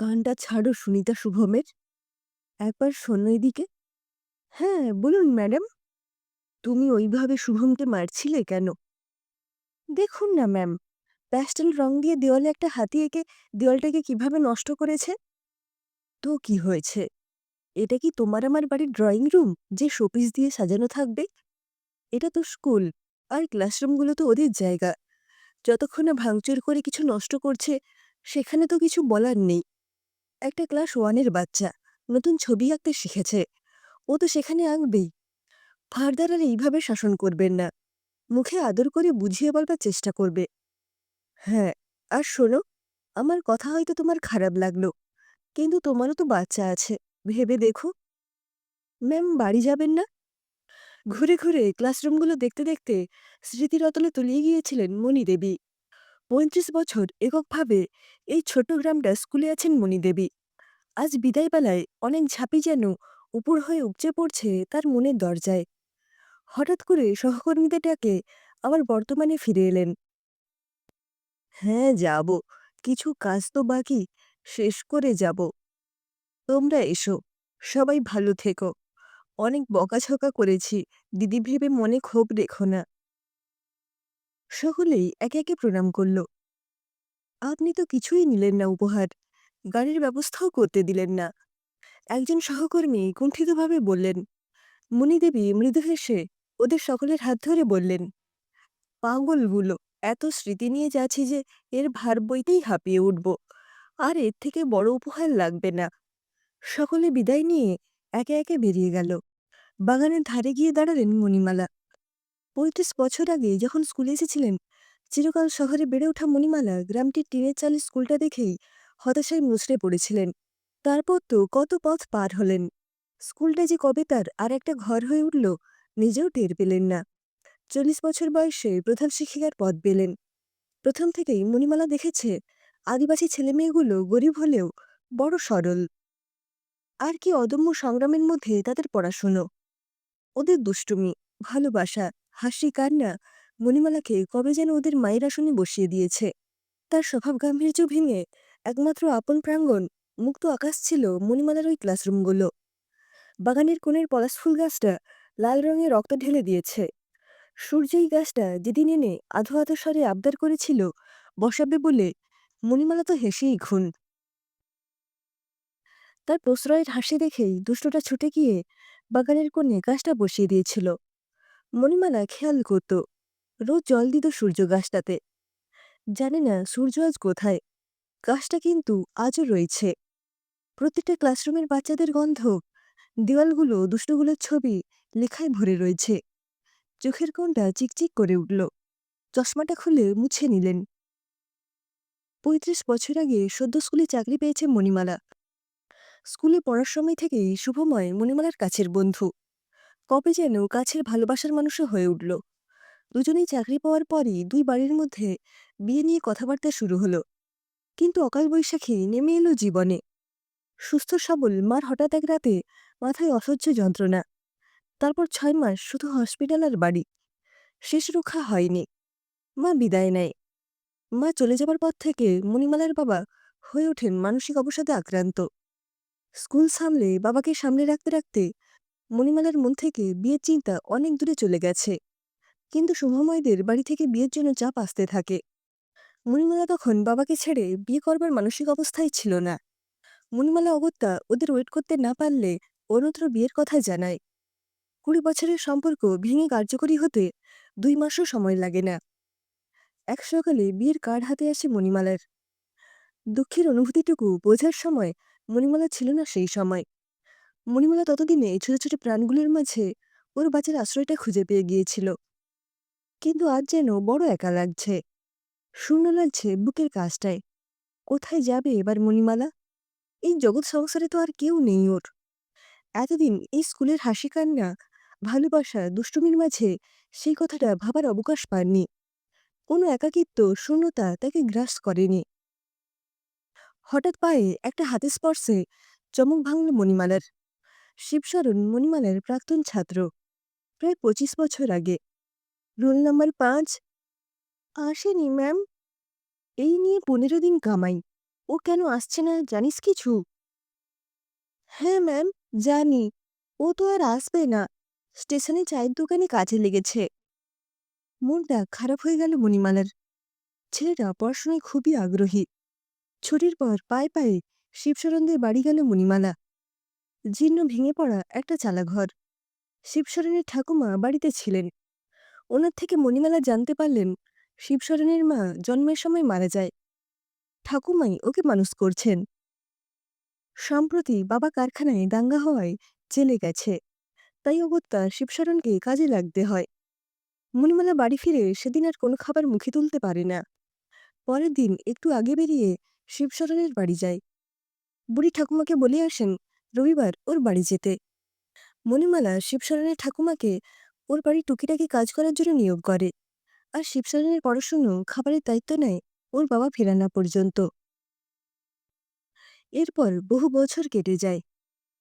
কানটা ছাড়ো সুনিতা শুভমের। একবার শোনো। হ্যাঁ, বলুন ম্যাডাম। তুমি ওইভাবে শুভমকে মারছিলে কেন? দেখুন না ম্যাম, প্যাস্টেল রং দিয়ে দেওয়ালে একটা হাতি এঁকে দেওয়ালটাকে কীভাবে নষ্ট করেছে। তো কি হয়েছে? এটা কি তোমার আমার বাড়ির ড্রয়িং রুম যে শোপিস দিয়ে সাজানো থাকবে? এটা তো স্কুল, আর ক্লাসরুমগুলো তো ওদের জায়গা। যতক্ষণ না ভাঙচুর করে কিছু নষ্ট করছে, সেখানে তো কিছু বলার নেই। একটা ক্লাস ওয়ানের বাচ্চা, নতুন ছবি আঁকতে শিখেছে। ও তো সেখানে আঁকবেই। ফারদার আর এইভাবে শাসন করবেন না। মুখে আদর করে বুঝিয়ে বলবার চেষ্টা করবে। হ্যাঁ, আর শোনো, আমার কথা হয়তো তোমার খারাপ লাগল। কিন্তু তোমারও তো বাচ্চা আছে, ভেবে দেখো। ম্যাম বাড়ি যাবেন না? ঘুরে ঘুরে ক্লাসরুমগুলো দেখতে দেখতে স্মৃতির অতলে তলিয়ে গিয়েছিলেন মণিদেবী। পঁয়ত্রিশ বছর এককভাবে এই ছোট্ট গ্রামটা স্কুলে আছেন মণিদেবী। আজ বিদায়বেলায় অনেক ঝাঁপি যেন উপর হয়ে উপচে পড়ছে তার মনের দরজায়। হঠাৎ করে সহকর্মীদের ডাকে আবার বর্তমানে ফিরে এলেন। হ্যাঁ যাব, কিছু কাজ তো বাকি, শেষ করে যাব। তোমরা এসো, সবাই ভালো থেকো। অনেক বকাঝকা করেছি, দিদি ভেবে মনে ক্ষোভ রেখো না। সকলেই একে একে প্রণাম করল। আপনি তো কিছুই নিলেন না উপহার, গাড়ির ব্যবস্থাও করতে দিলেন না। একজন সহকর্মী কুণ্ঠিতভাবে বললেন। মণিদেবী মৃদু হেসে ওদের সকলের হাত ধরে বললেন, পাগলগুলো, এত স্মৃতি নিয়ে যাচ্ছি যে এর ভার বইতেই হাঁপিয়ে উঠব। আর এর থেকে বড় উপহার লাগবে না। সকলে বিদায় নিয়ে একে একে বেরিয়ে গেল। বাগানের ধারে গিয়ে দাঁড়ালেন মণিমালা। পঁয়ত্রিশ বছর আগে যখন স্কুলে এসেছিলেন, চিরকাল শহরে বেড়ে ওঠা মণিমালা গ্রামটির টিনের চালের স্কুলটা দেখেই হতাশায় মুচড়ে পড়েছিলেন। তারপর তো কত পথ পার হলেন। স্কুলটা যে কবে তার আর একটা ঘর হয়ে উঠল, নিজেও টের পেলেন না। চল্লিশ বছর বয়সে প্রধান শিক্ষিকার পদ পেলেন। প্রথম থেকেই মণিমালা দেখেছে, আদিবাসী ছেলেমেয়েগুলো গরিব হলেও বড় সরল। আর কি অদম্য সংগ্রামের মধ্যে তাদের পড়াশুনো। ওদের দুষ্টুমি, ভালোবাসা, হাসি কান্না মণিমালাকে কবে যেন ওদের মায়ের আসনে বসিয়ে দিয়েছে। তার স্বভাব গাম্ভীর্য ভেঙে একমাত্র আপন প্রাঙ্গণ, মুক্ত আকাশ ছিল মণিমালার ওই ক্লাসরুমগুলো। বাগানের কোণের পলাশ ফুল গাছটা লাল রঙে রক্ত ঢেলে দিয়েছে। সূর্য এই গাছটা যেদিন এনে আধো আধো স্বরে আবদার করেছিল বসাবে বলে, মণিমালা তো হেসেই খুন। তার প্রশ্রয়ের হাসি দেখেই দুষ্টটা ছুটে গিয়ে বাগানের কোণে গাছটা বসিয়ে দিয়েছিল। মণিমালা খেয়াল করত, রোজ জল দিত সূর্য গাছটাতে। জানে না সূর্য আজ কোথায়। গাছটা কিন্তু আজও রয়েছে। প্রতিটা ক্লাসরুমের বাচ্চাদের গন্ধ, দেওয়ালগুলো দুষ্টগুলোর ছবি লেখায় ভরে রয়েছে। চোখের কোণটা চিকচিক করে উঠল। চশমাটা খুলে মুছে নিলেন। পঁয়ত্রিশ বছর আগে সদ্য স্কুলে চাকরি পেয়েছে মণিমালা। স্কুলে পড়ার সময় থেকেই শুভময় মণিমালার কাছের বন্ধু। কবে যেন কাছের ভালোবাসার মানুষও হয়ে উঠল। দুজনেই চাকরি পাওয়ার পরই দুই বাড়ির মধ্যে বিয়ে নিয়ে কথাবার্তা শুরু হলো। কিন্তু অকাল বৈশাখী নেমে এলো জীবনে। সুস্থ, সবল, মার হঠাৎ এক রাতে মাথায় অসহ্য যন্ত্রণা। তারপর ছয় মাস শুধু হসপিটাল আর বাড়ি। শেষ রক্ষা হয়নি। মা বিদায় নেয়। মা চলে যাবার পর থেকে মণিমালার বাবা হয়ে ওঠেন মানসিক অবসাদে আক্রান্ত। স্কুল সামলে বাবাকে সামনে রাখতে রাখতে মণিমালার মন থেকে বিয়ের চিন্তা অনেক দূরে চলে গেছে। কিন্তু শুভময়দের বাড়ি থেকে বিয়ের জন্য চাপ আসতে থাকে। মণিমালা তখন বাবাকে ছেড়ে বিয়ে করবার মানসিক অবস্থায় ছিল না। মণিমালা অগত্যা ওদের ওয়েট করতে না পারলে অন্যত্র বিয়ের কথা জানায়। কুড়ি বছরের সম্পর্ক ভেঙে কার্যকরী হতে দুই মাসও সময় লাগে না। এক সকালে বিয়ের কার্ড হাতে আসে মণিমালার। দুঃখের অনুভূতিটুকু বোঝার সময় মণিমালা ছিল না সেই সময়। মণিমালা ততদিনে ছোট ছোট প্রাণগুলোর মাঝে ওর বাচ্চার আশ্রয়টা খুঁজে পেয়ে গিয়েছিল। কিন্তু আজ যেন বড় একা লাগছে। শূন্য লাগছে বুকের কাজটায়। কোথায় যাবে এবার মণিমালা? এই জগৎ সংসারে তো আর কেউ নেই ওর। এতদিন এই স্কুলের হাসি কান্না, ভালোবাসা, দুষ্টুমির মাঝে সেই কথাটা ভাবার অবকাশ পাননি। কোনো একাকিত্ব, শূন্যতা তাকে গ্রাস করেনি। হঠাৎ পায়ে একটা হাতের স্পর্শে চমক ভাঙল মণিমালার। শিবশরণ মণিমালার প্রাক্তন ছাত্র। প্রায় পঁচিশ বছর আগে। রোল নাম্বার পাঁচ। আসেনি, ম্যাম। এই নিয়ে পনেরো দিন কামাই। ও কেন আসছে না, জানিস কিছু? হ্যাঁ ম্যাম, জানি। ও তো আর আসবে না। স্টেশনে চায়ের দোকানে কাজে লেগেছে। মনটা খারাপ হয়ে গেল মণিমালার। ছেলেটা পড়াশোনায় খুবই আগ্রহী। ছুটির পর পায়ে পায়ে শিবশরণদের বাড়ি গেল মণিমালা। জীর্ণ ভেঙে পড়া একটা চালাঘর। শিবশরণের ঠাকুমা বাড়িতে ছিলেন। ওনার থেকে মণিমালা জানতে পারলেন, শিবশরণের মা জন্মের সময় মারা যায়। ঠাকুমাই ওকে মানুষ করছেন। সম্প্রতি বাবা কারখানায় দাঙ্গা হওয়ায় জেলে গেছে, তাই অগত্যা শিবশরণকে কাজে লাগতে হয়। মণিমালা বাড়ি ফিরে সেদিন আর কোনো খাবার মুখে তুলতে পারে না। পরের দিন একটু আগে বেরিয়ে শিবশরণের বাড়ি যায়। বুড়ি ঠাকুমাকে বলে আসেন রবিবার ওর বাড়ি যেতে। মণিমালা শিবশরণের ঠাকুমাকে ওর বাড়ি টুকিটাকি কাজ করার জন্য নিয়োগ করে। আর শিবশরণের পড়াশুনো, খাবারের দায়িত্ব নেয় ওর বাবা ফেরানা পর্যন্ত। এরপর বহু বছর কেটে যায়।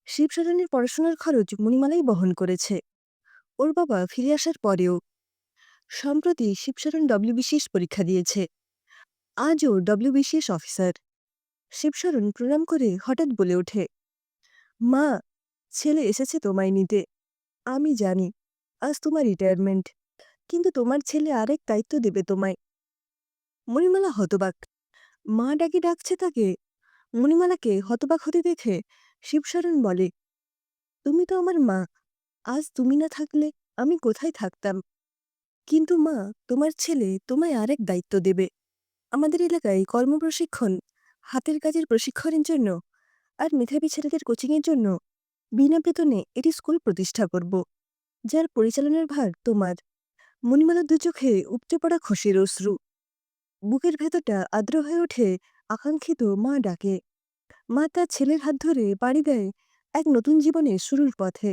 শিবশরণের পড়াশোনার খরচ মণিমালাই বহন করেছে। ওর বাবা ফিরে আসার পরেও সম্প্রতি শিবশরণ ডব্লিউবিসিএস পরীক্ষা দিয়েছে। আজও ডব্লিউবিসিএস অফিসার। শিবশরণ প্রণাম করে হঠাৎ বলে ওঠে। মা, ছেলে এসেছে তোমায় নিতে। আমি জানি, আজ তোমার রিটায়ারমেন্ট কিন্তু তোমার ছেলে আরেক দায়িত্ব দেবে তোমায়। মণিমালা হতবাক। মা ডাকে ডাকছে তাকে। মণিমালাকে হতবাক হতে দেখে শিবশরণ বলে, তুমি তো আমার মা। আজ তুমি না থাকলে আমি কোথায় থাকতাম? কিন্তু মা, তোমার ছেলে তোমায় আরেক দায়িত্ব দেবে। আমাদের এলাকায় কর্মপ্রশিক্ষণ হাতের কাজের প্রশিক্ষণের জন্য আর মেধাবী ছেলেদের কোচিংয়ের জন্য বিনা বেতনে এটি স্কুল প্রতিষ্ঠা করব, যার পরিচালনার ভার তোমার। মণিমালার দু চোখে উপচে পড়া খুশির অশ্রু। বুকের ভেতরটা আদ্র হয়ে ওঠে আকাঙ্ক্ষিত মা ডাকে। মা তার ছেলের হাত ধরে পাড়ি দেয় এক নতুন জীবনের শুরুর পথে।